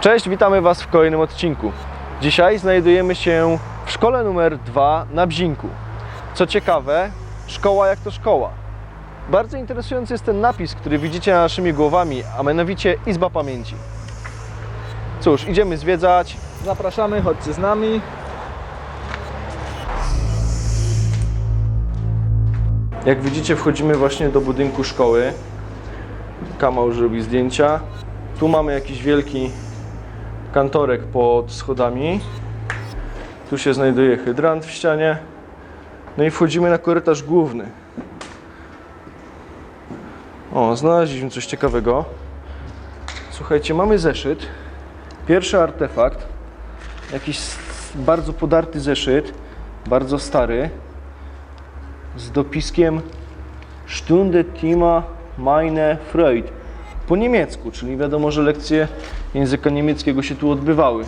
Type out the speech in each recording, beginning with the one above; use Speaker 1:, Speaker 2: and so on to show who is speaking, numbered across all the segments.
Speaker 1: Cześć, witamy Was w kolejnym odcinku. Dzisiaj znajdujemy się w szkole numer 2 na Bzinku. Co ciekawe, szkoła jak to szkoła. Bardzo interesujący jest ten napis, który widzicie na naszymi głowami, a mianowicie Izba Pamięci. Cóż, idziemy zwiedzać.
Speaker 2: Zapraszamy, chodźcie z nami.
Speaker 1: Jak widzicie, wchodzimy właśnie do budynku szkoły. Kamal już robi zdjęcia. Tu mamy jakiś wielki kantorek pod schodami. Tu się znajduje hydrant w ścianie. No i wchodzimy na korytarz główny. O, znaleźliśmy coś ciekawego. Słuchajcie, mamy zeszyt. Pierwszy artefakt. Jakiś bardzo podarty zeszyt. Bardzo stary z dopiskiem Stunde Thema meine Freud po niemiecku, czyli wiadomo, że lekcje języka niemieckiego się tu odbywały.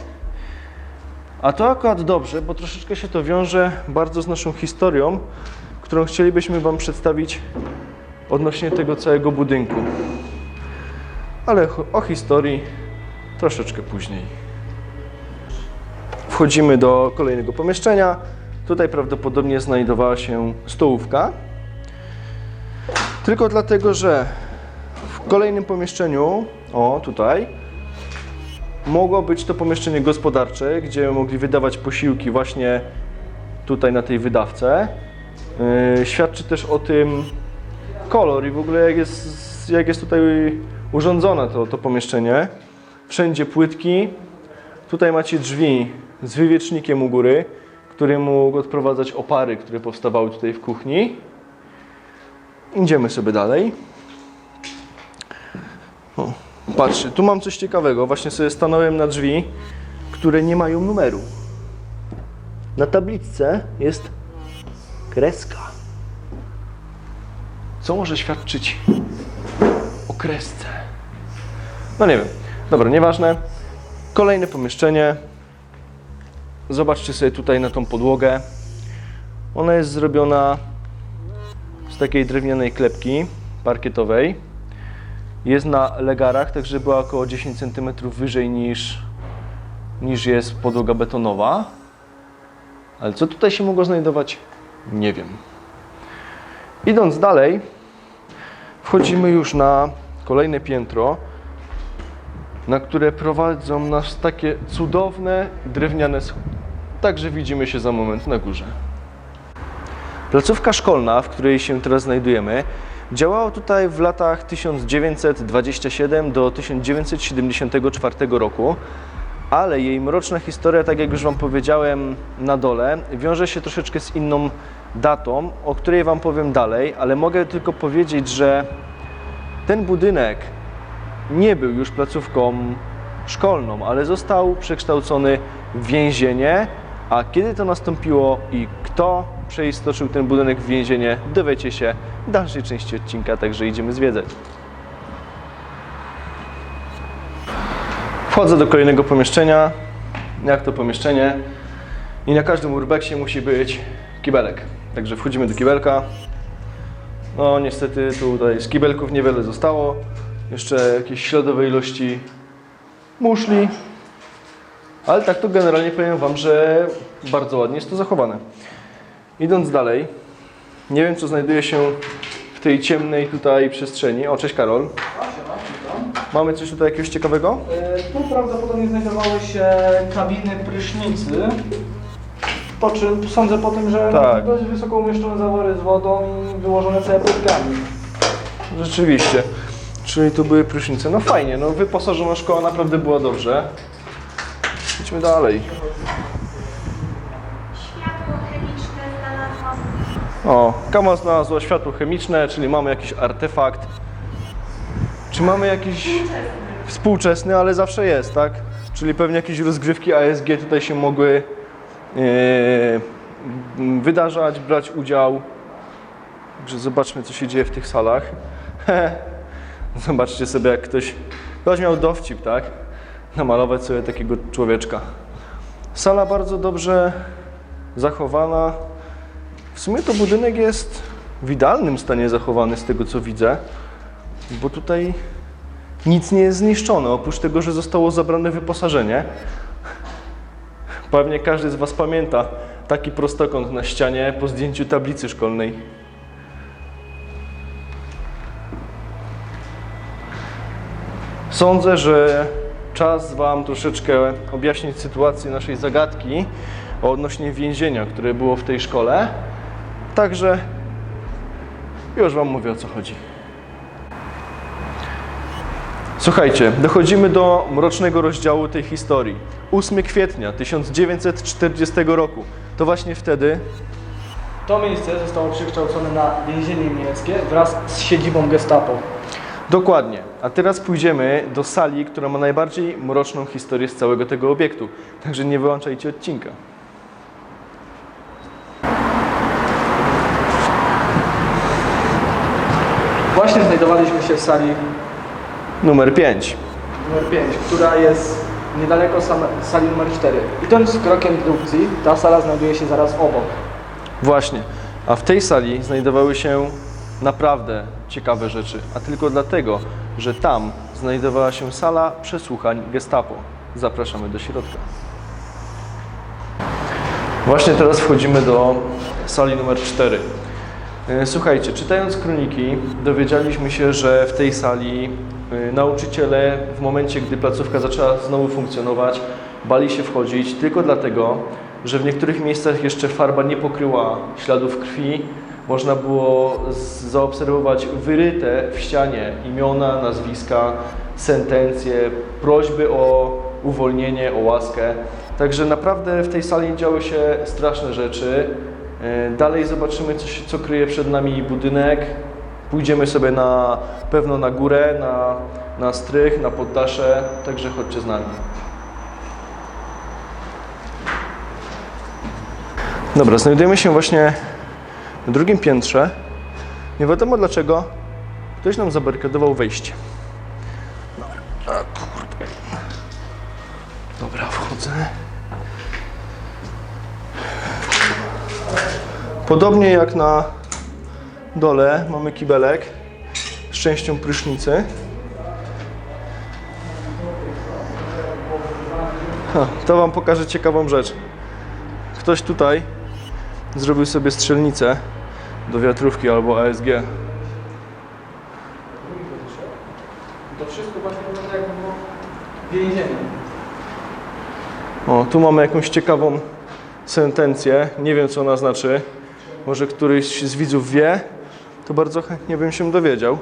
Speaker 1: A to akurat dobrze, bo troszeczkę się to wiąże bardzo z naszą historią, którą chcielibyśmy Wam przedstawić odnośnie tego całego budynku. Ale o historii troszeczkę później. Wchodzimy do kolejnego pomieszczenia. Tutaj prawdopodobnie znajdowała się stołówka. Tylko dlatego, że w kolejnym pomieszczeniu, o tutaj, mogło być to pomieszczenie gospodarcze, gdzie mogli wydawać posiłki właśnie tutaj na tej wydawce. Yy, świadczy też o tym kolor i w ogóle jak jest, jak jest tutaj urządzone to, to pomieszczenie. Wszędzie płytki. Tutaj macie drzwi z wywiecznikiem u góry, który mógł odprowadzać opary, które powstawały tutaj w kuchni. Idziemy sobie dalej. O, patrzcie, tu mam coś ciekawego. Właśnie sobie stanąłem na drzwi, które nie mają numeru. Na tabliczce jest kreska. Co może świadczyć o kresce? No nie wiem. Dobra, nieważne. Kolejne pomieszczenie. Zobaczcie sobie tutaj na tą podłogę. Ona jest zrobiona z takiej drewnianej klepki parkietowej. Jest na legarach, także była około 10 cm wyżej niż, niż jest podłoga betonowa. Ale co tutaj się mogło znajdować? Nie wiem. Idąc dalej, wchodzimy już na kolejne piętro na które prowadzą nas takie cudowne drewniane schody. Także widzimy się za moment na górze. Placówka szkolna, w której się teraz znajdujemy, działała tutaj w latach 1927 do 1974 roku, ale jej mroczna historia, tak jak już Wam powiedziałem na dole, wiąże się troszeczkę z inną datą, o której Wam powiem dalej, ale mogę tylko powiedzieć, że ten budynek nie był już placówką szkolną, ale został przekształcony w więzienie. A kiedy to nastąpiło i kto przeistoczył ten budynek w więzienie, dowiecie się w dalszej części odcinka, także idziemy zwiedzać. Wchodzę do kolejnego pomieszczenia. Jak to pomieszczenie? I na każdym urbexie musi być kibelek. Także wchodzimy do kibelka. No niestety tutaj z kibelków niewiele zostało. Jeszcze jakieś śladowe ilości muszli. Ale tak to generalnie powiem Wam, że bardzo ładnie jest to zachowane. Idąc dalej, nie wiem co znajduje się w tej ciemnej tutaj przestrzeni. O, cześć Karol. Mamy coś tutaj jakiegoś ciekawego?
Speaker 2: E, Tu prawdopodobnie znajdowały się kabiny prysznicy. Po czym sądzę po tym, że
Speaker 1: Tak.
Speaker 2: dość wysoko umieszczone zawory z wodą i wyłożone całe płytkami.
Speaker 1: Rzeczywiście. Czyli tu były prysznice. No fajnie, no wyposażona szkoła naprawdę była dobrze. Idźmy dalej.
Speaker 3: Światło chemiczne znalazłam.
Speaker 1: O, Kama znalazła światło chemiczne, czyli mamy jakiś artefakt. Czy mamy jakiś współczesny, ale zawsze jest, tak? Czyli pewnie jakieś rozgrywki ASG tutaj się mogły e, wydarzać, brać udział. Także zobaczmy, co się dzieje w tych salach. Zobaczcie sobie, jak ktoś, ktoś miał dowcip, tak? Namalować sobie takiego człowieczka. Sala bardzo dobrze zachowana. W sumie to budynek jest w idealnym stanie zachowany z tego co widzę, bo tutaj Nic nie jest zniszczone, oprócz tego, że zostało zabrane wyposażenie. Pewnie każdy z Was pamięta taki prostokąt na ścianie po zdjęciu tablicy szkolnej. Sądzę, że czas Wam troszeczkę objaśnić sytuację naszej zagadki odnośnie więzienia, które było w tej szkole. Także już Wam mówię o co chodzi. Słuchajcie, dochodzimy do mrocznego rozdziału tej historii. 8 kwietnia 1940 roku. To właśnie wtedy
Speaker 2: To miejsce zostało przekształcone na więzienie niemieckie wraz z siedzibą gestapo.
Speaker 1: Dokładnie. A teraz pójdziemy do sali, która ma najbardziej mroczną historię z całego tego obiektu. Także nie wyłączajcie odcinka.
Speaker 2: Właśnie znajdowaliśmy się w sali
Speaker 1: Numer 5.
Speaker 2: numer 5, która jest niedaleko sam- sali numer 4. Idąc krokiem dedukcji, ta sala znajduje się zaraz obok.
Speaker 1: Właśnie. A w tej sali znajdowały się naprawdę ciekawe rzeczy. A tylko dlatego, że tam znajdowała się sala przesłuchań Gestapo. Zapraszamy do środka. Właśnie teraz wchodzimy do sali numer 4. E, Słuchajcie, czytając kroniki, dowiedzieliśmy się, że w tej sali e, nauczyciele w momencie, gdy placówka zaczęła znowu funkcjonować, bali się wchodzić tylko dlatego, że w niektórych miejscach jeszcze farba nie pokryła śladów krwi. Można było zaobserwować wyryte w ścianie imiona, nazwiska, sentencje, prośby o uwolnienie, o łaskę. Także naprawdę w tej sali działy się straszne rzeczy. E, Dalej zobaczymy, co, się, co kryje przed nami budynek. Pójdziemy sobie na pewno na górę, na, na strych, na poddasze, także chodźcie z nami. Dobra, znajdujemy się właśnie na drugim piętrze. Nie wiadomo dlaczego ktoś nam zabarykadował wejście. Podobnie jak na dole mamy kibelek z częścią prysznicy. Ha, to Wam pokażę ciekawą rzecz. Ktoś tutaj zrobił sobie strzelnicę do wiatrówki albo ASG.
Speaker 2: To wszystko właśnie wygląda jak było więzienie.
Speaker 1: O, tu mamy jakąś ciekawą sentencję. Nie wiem, co ona znaczy. Może któryś z widzów wie, to bardzo chętnie bym się dowiedział.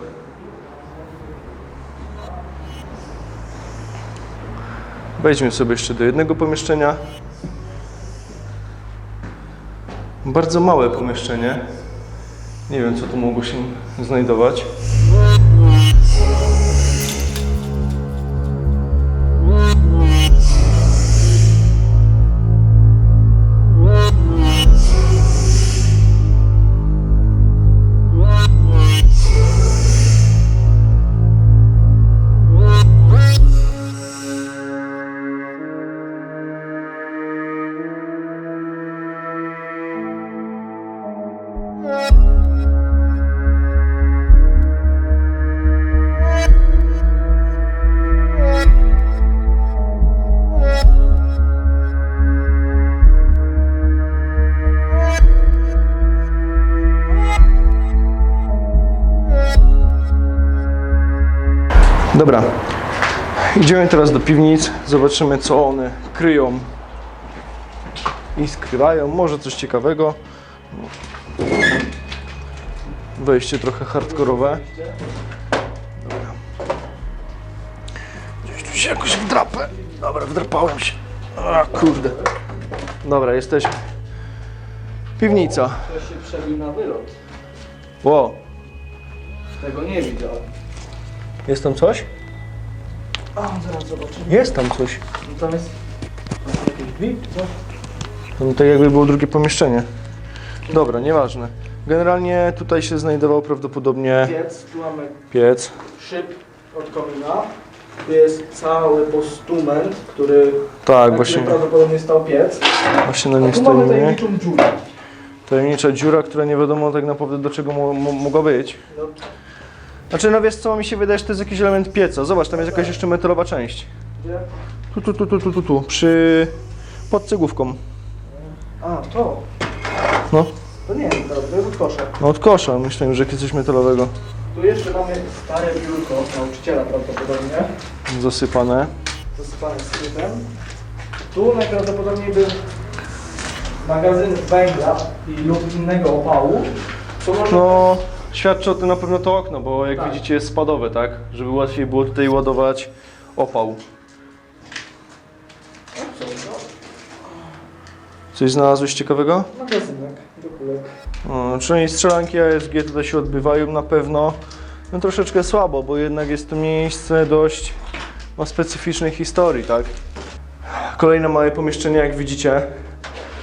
Speaker 1: Wejdźmy sobie jeszcze do jednego pomieszczenia. Bardzo małe pomieszczenie. Nie wiem, co tu mogło się znajdować. Idziemy teraz do piwnic, zobaczymy co one kryją i skrywają. Może coś ciekawego. Wejście trochę hardkorowe. Dobra. Gdzieś tu się jakoś wdrapę. Dobra, wdrapałem się. A kurde. Dobra, jesteśmy. Piwnica.
Speaker 2: Ktoś się przebił na wylot.
Speaker 1: Ło,
Speaker 2: Tego nie widzę.
Speaker 1: jest tam coś?
Speaker 2: A, zaraz zobaczymy.
Speaker 1: Jest tam coś.
Speaker 2: No Tam jest tam są jakieś drzwi, czy coś?
Speaker 1: Tak jakby było drugie pomieszczenie. Dobra, nieważne. Generalnie tutaj się znajdował prawdopodobnie
Speaker 2: Piec, tu mamy
Speaker 1: piec.
Speaker 2: szyb od komina. Tu jest cały postument, który
Speaker 1: Tak,
Speaker 2: na
Speaker 1: właśnie,
Speaker 2: którym prawdopodobnie stał piec.
Speaker 1: właśnie na
Speaker 2: A
Speaker 1: nim
Speaker 2: tu mamy
Speaker 1: stoimy.
Speaker 2: tajemniczą dziurę.
Speaker 1: Tajemnicza dziura, która nie wiadomo tak naprawdę do czego mo mo mogła być.
Speaker 2: No,
Speaker 1: Znaczy, no wiesz co, mi się wydaje, że to jest jakiś element pieca. Zobacz, tam jest jakaś jeszcze metalowa część.
Speaker 2: Gdzie?
Speaker 1: Tu, tu, tu, tu, tu, tu, tu. Przy... pod cegłówką.
Speaker 2: A, to.
Speaker 1: No.
Speaker 2: To nie jest to, to jest od kosza.
Speaker 1: No od kosza, myślałem, że jakieś coś metalowego.
Speaker 2: Tu jeszcze mamy stare biurko nauczyciela prawdopodobnie.
Speaker 1: Zasypane.
Speaker 2: zasypane skrytem. Tu najprawdopodobniej był magazyn węgla i lub innego opału. To może
Speaker 1: No, świadczy o tym na pewno to okno, bo jak
Speaker 2: Tak.
Speaker 1: widzicie jest spadowe, tak? Żeby łatwiej było tutaj ładować opał. Coś znalazłeś ciekawego?
Speaker 2: magazynek do kulek.
Speaker 1: O, czyli strzelanki ASG tutaj się odbywają na pewno. No troszeczkę słabo, bo jednak jest to miejsce dość o specyficznej historii, tak? Kolejne małe pomieszczenie, jak widzicie.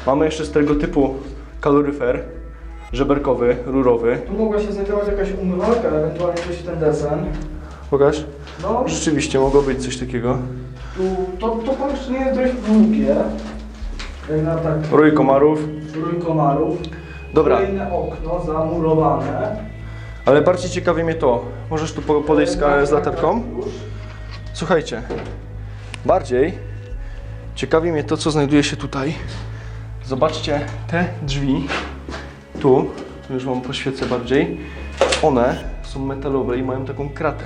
Speaker 1: Mamy jeszcze z tego typu kaloryfer żeberkowy, rurowy.
Speaker 2: Tu mogła się znajdować jakaś umywalka, ewentualnie coś ten desen.
Speaker 1: Pokaż.
Speaker 2: No,
Speaker 1: Rzeczywiście mogło być coś takiego.
Speaker 2: tu, to, to pomieszczenie jest dość długie. Jak na tak
Speaker 1: Rój komarów.
Speaker 2: rój komarów.
Speaker 1: Dobra.
Speaker 2: Kolejne okno zamurowane.
Speaker 1: Ale bardziej ciekawi mnie to. Możesz tu po- podejść z, z latarką?
Speaker 2: Już.
Speaker 1: Słuchajcie, bardziej ciekawi mnie to, co znajduje się tutaj. Zobaczcie te drzwi. Tu, już wam poświecę bardziej. One są metalowe i mają taką kratę.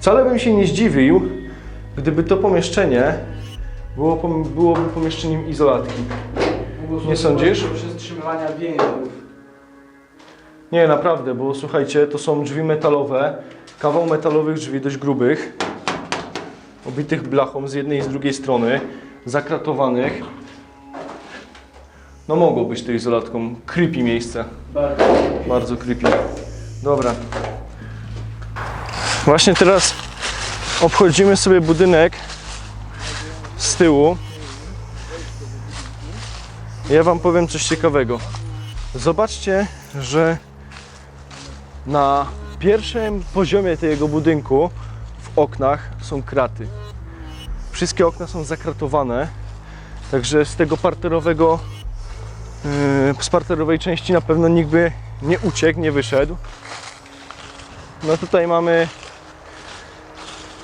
Speaker 1: Wcale bym się nie zdziwił, gdyby to pomieszczenie było, byłoby pomieszczeniem izolatki. Nie sądzisz?
Speaker 2: do Przetrzymywania więźniów.
Speaker 1: Nie, naprawdę, bo słuchajcie, to są drzwi metalowe, kawał metalowych drzwi, dość grubych, obitych blachą z jednej i z drugiej strony, zakratowanych. No mogło być to izolatką. Creepy miejsce.
Speaker 2: Bardzo.
Speaker 1: Bardzo creepy. Dobra. Właśnie teraz obchodzimy sobie budynek z tyłu. Ja wam powiem coś ciekawego. Zobaczcie, że na pierwszym poziomie tego budynku w oknach są kraty. Wszystkie okna są zakratowane, także z tego parterowego Yy, z parterowej części na pewno nikt by nie uciekł, nie wyszedł. No tutaj mamy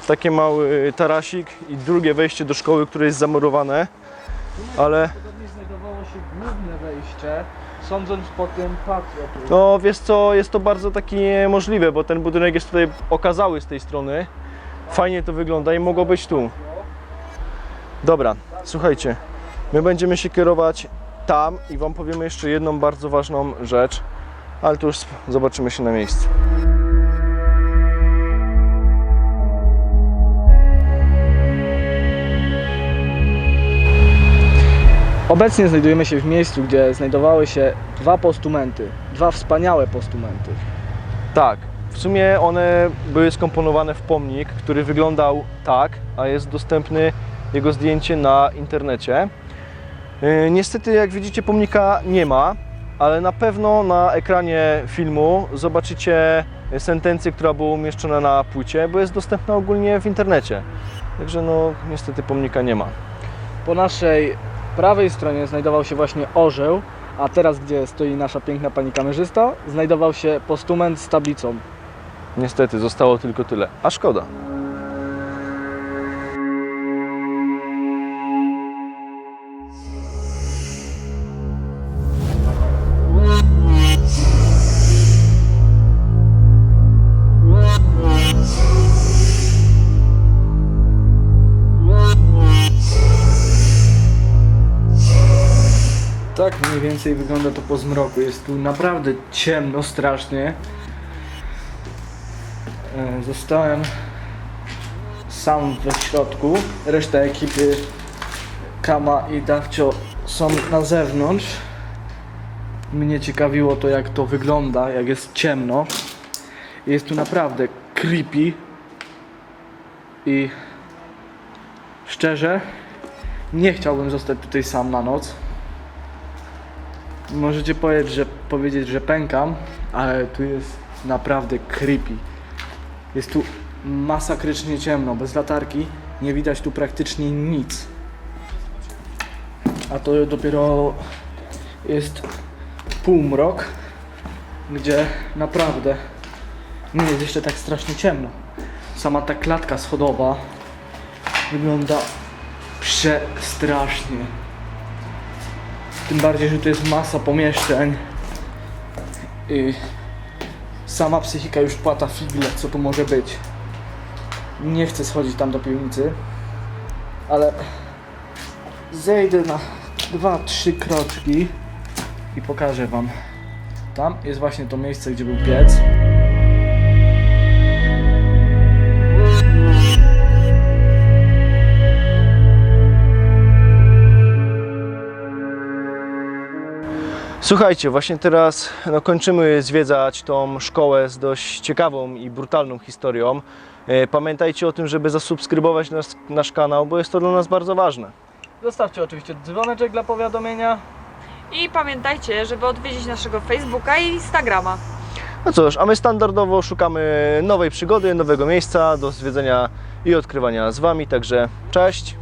Speaker 1: taki mały tarasik i drugie wejście do szkoły, które jest zamurowane, ale
Speaker 2: znajdowało się główne wejście, sądząc po tym patriotu.
Speaker 1: no wiesz co, jest to bardzo takie możliwe, bo ten budynek jest tutaj okazały z tej strony. Fajnie to wygląda i mogło być tu. Dobra, słuchajcie, my będziemy się kierować tam i Wam powiemy jeszcze jedną bardzo ważną rzecz, ale to już zobaczymy się na miejscu.
Speaker 2: Obecnie znajdujemy się w miejscu, gdzie znajdowały się dwa postumenty. Dwa wspaniałe postumenty.
Speaker 1: Tak, w sumie one były skomponowane w pomnik, który wyglądał tak, a jest dostępny jego zdjęcie na internecie. Yy, Niestety, jak widzicie, pomnika nie ma, ale na pewno na ekranie filmu zobaczycie sentencję, która była umieszczona na płycie, bo jest dostępna ogólnie w internecie. Także no, niestety pomnika nie ma.
Speaker 2: Po naszej prawej stronie znajdował się właśnie orzeł, a teraz, gdzie stoi nasza piękna pani kamerzysta, znajdował się postument z tablicą.
Speaker 1: Niestety, zostało tylko tyle. A szkoda.
Speaker 2: Więcej wygląda to po zmroku. Jest tu naprawdę ciemno, strasznie. E, Zostałem sam we środku. Reszta ekipy Kama i Dawcio są na zewnątrz. Mnie ciekawiło to, jak to wygląda, jak jest ciemno. Jest tu naprawdę creepy. I szczerze, nie chciałbym zostać tutaj sam na noc. Możecie powiedzieć, że, powiedzieć, że pękam, ale tu jest naprawdę creepy. Jest tu masakrycznie ciemno, bez latarki nie widać tu praktycznie nic. A to dopiero jest półmrok. gdzie naprawdę nie jest jeszcze tak strasznie ciemno. Sama ta klatka schodowa wygląda przestrasznie. Tym bardziej, że tu jest masa pomieszczeń i sama psychika już płata figle, co tu może być. Nie chcę schodzić tam do piwnicy, ale zejdę na dwa, trzy kroczki i pokażę wam. Tam jest właśnie to miejsce, gdzie był piec.
Speaker 1: Słuchajcie, właśnie teraz no, kończymy zwiedzać tą szkołę z dość ciekawą i brutalną historią. E, Pamiętajcie o tym, żeby zasubskrybować nas, nasz kanał, bo jest to dla nas bardzo ważne.
Speaker 2: Zostawcie oczywiście dzwoneczek dla powiadomienia.
Speaker 4: I pamiętajcie, żeby odwiedzić naszego Facebooka i Instagrama.
Speaker 1: No cóż, a my standardowo szukamy nowej przygody, nowego miejsca do zwiedzenia i odkrywania z Wami, także cześć!